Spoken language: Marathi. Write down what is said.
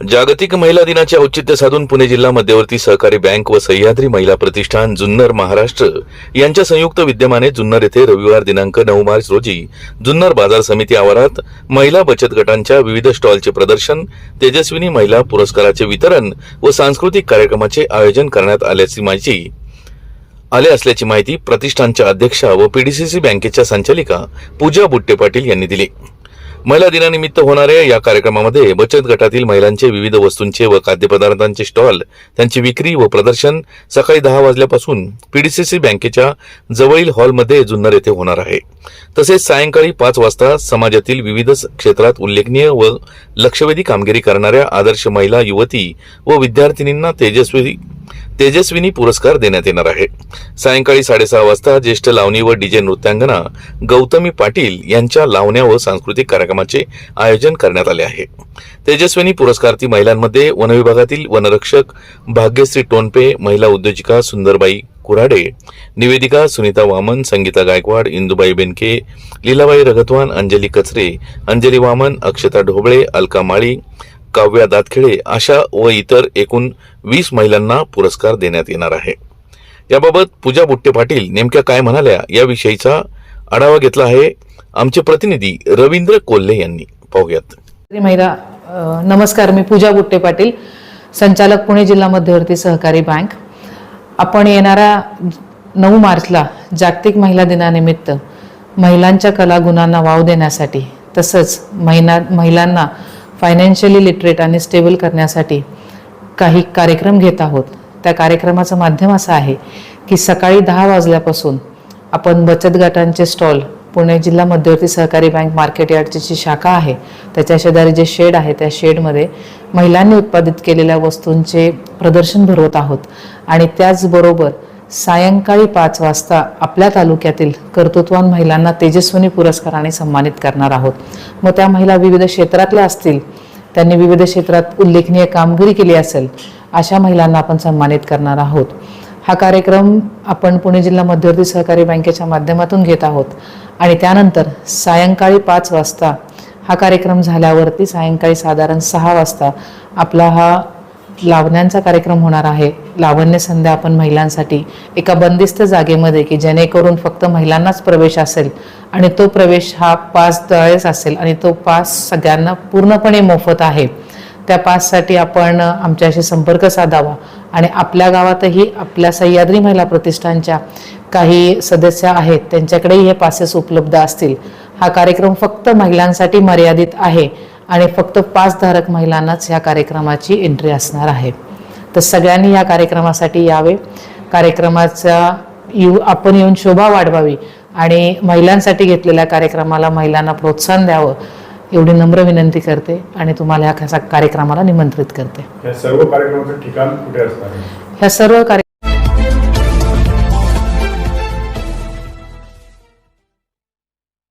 जागतिक महिला दिनाचे औचित्य साधून पुणे जिल्हा मध्यवर्ती सहकारी बँक व सह्याद्री महिला प्रतिष्ठान जुन्नर महाराष्ट्र यांच्या संयुक्त विद्यमाने जुन्नर येथे रविवार दिनांक नऊ मार्च रोजी जुन्नर बाजार समिती आवारात महिला बचत गटांच्या विविध स्टॉलचे प्रदर्शन तेजस्विनी महिला पुरस्काराचे वितरण व सांस्कृतिक कार्यक्रमाचे आयोजन करण्यात आल्याची माहिती आले असल्याची माहिती प्रतिष्ठानच्या अध्यक्षा व पीडीसीसी बँकेच्या संचालिका पूजा बुट्टे पाटील यांनी दिली. महिला दिनानिमित्त होणाऱ्या या कार्यक्रमामध्ये बचत गटातील महिलांचे विविध वस्तूंचे व खाद्यपदार्थांचे स्टॉल त्यांची विक्री व प्रदर्शन सकाळी दहा वाजल्यापासून पीडीसीसी बँकेच्या जवळील हॉलमध्ये जुन्नर येथे होणार आहे. तसेच सायंकाळी पाच वाजता समाजातील विविध क्षेत्रात उल्लेखनीय व लक्षवेधी कामगिरी करणाऱ्या आदर्श महिला युवती व विद्यार्थिनींना तेजस्वी तेजस्विनी पुरस्कार देण्यात येणार आहे. सायंकाळी साडेसहा वाजता ज्येष्ठ लावणी व डीजे नृत्यांगना गौतमी पाटील यांच्या लावण्या व सांस्कृतिक कार्यक्रमाचे आयोजन करण्यात आले आहे. तेजस्विनी पुरस्कार्थी महिलांमध्ये वनविभागातील वनरक्षक भाग्यश्री टोनपे महिला उद्योजिका सुंदरबाई कुऱ्हाडे निवेदिका सुनीता वामन संगीता गायकवाड इंदुबाई बेनके लीलाबाई रगतवान अंजली कचरे अंजली वामन अक्षता ढोबळे अलका माळी काव्या दातखेडे अशा व इतर एकूण वीस महिलांना पुरस्कार देण्यात येणार आहे. याबाबत पूजा बुट्टे पाटील नेमक्या काय म्हणाल्या याविषयीचा आढावा घेतला आहे आमचे प्रतिनिधी रवींद्र कोल्हे यांनी. पाहूयात. महिला नमस्कार. मी पूजा बुट्टे पाटील संचालक पुणे जिल्हा मध्यवर्ती सहकारी बँक. आपण येणाऱ्या नऊ मार्चला जागतिक महिला दिनानिमित्त महिलांच्या कलागुणांना वाव देण्यासाठी तसंच महिना महिलांना फायनान्शियली लिटरेट आणि स्टेबल करण्यासाठी काही कार्यक्रम घेत आहोत. त्या कार्यक्रमाचं माध्यम असं आहे की सकाळी दहा वाजल्यापासून आपण बचत गटांचे स्टॉल पुणे जिल्हा मध्यवर्ती सहकारी बँक मार्केट यार्डची जी शाखा आहे त्याच्या शेजारी जे शेड आहे त्या शेडमध्ये महिलांनी उत्पादित केलेल्या वस्तूंचे प्रदर्शन भरवत आहोत. आणि त्याचबरोबर सायंकाळी पाच वाजता आपल्या तालुक्यातील कर्तृत्वान महिलांना तेजस्विनी पुरस्काराने सन्मानित करणार आहोत. मग त्या महिला विविध क्षेत्रातल्या असतील त्यांनी विविध क्षेत्रात उल्लेखनीय कामगिरी केली असेल अशा महिलांना आपण सन्मानित करणार आहोत. हा कार्यक्रम आपण पुणे जिल्हा मध्यवर्ती सहकारी बँकेच्या माध्यमातून घेत आहोत. आणि त्यानंतर सायंकाळी पाच वाजता हा कार्यक्रम झाल्यावरती सायंकाळी साधारण सहा वाजता आपला हा लावण्यांचा कार्यक्रम होणार आहे. लावण्य संध्या आपण महिलांसाठी एका बंदिस्त जागेमध्ये की जेणेकरून फक्त महिलांनाच प्रवेश असेल आणि तो प्रवेश हा पास द्वारेच असेल आणि तो पास सगळ्यांना पूर्णपणे मोफत आहे. त्या पाससाठी आपण आमच्याशी संपर्क साधावा आणि आपल्या गावातही आपल्या सह्याद्री महिला प्रतिष्ठानच्या काही सदस्य आहेत त्यांच्याकडेही हे पासेस उपलब्ध असतील. हा कार्यक्रम फक्त महिलांसाठी मर्यादित आहे. आणि फक्त पासधारक महिलांनाच ह्या कार्यक्रमाची एंट्री असणार आहे. तर सगळ्यांनी या कार्यक्रमासाठी यावे. कार्यक्रमाचा येऊ आपण येऊन शोभा वाढवावी आणि महिलांसाठी घेतलेल्या कार्यक्रमाला महिलांना प्रोत्साहन द्यावं एवढी नम्र विनंती करते आणि तुम्हाला ह्या कार्यक्रमाला निमंत्रित करते. या सर्व कार्यक्रमाचं ठिकाण कुठे असणार ह्या सर्व कार्य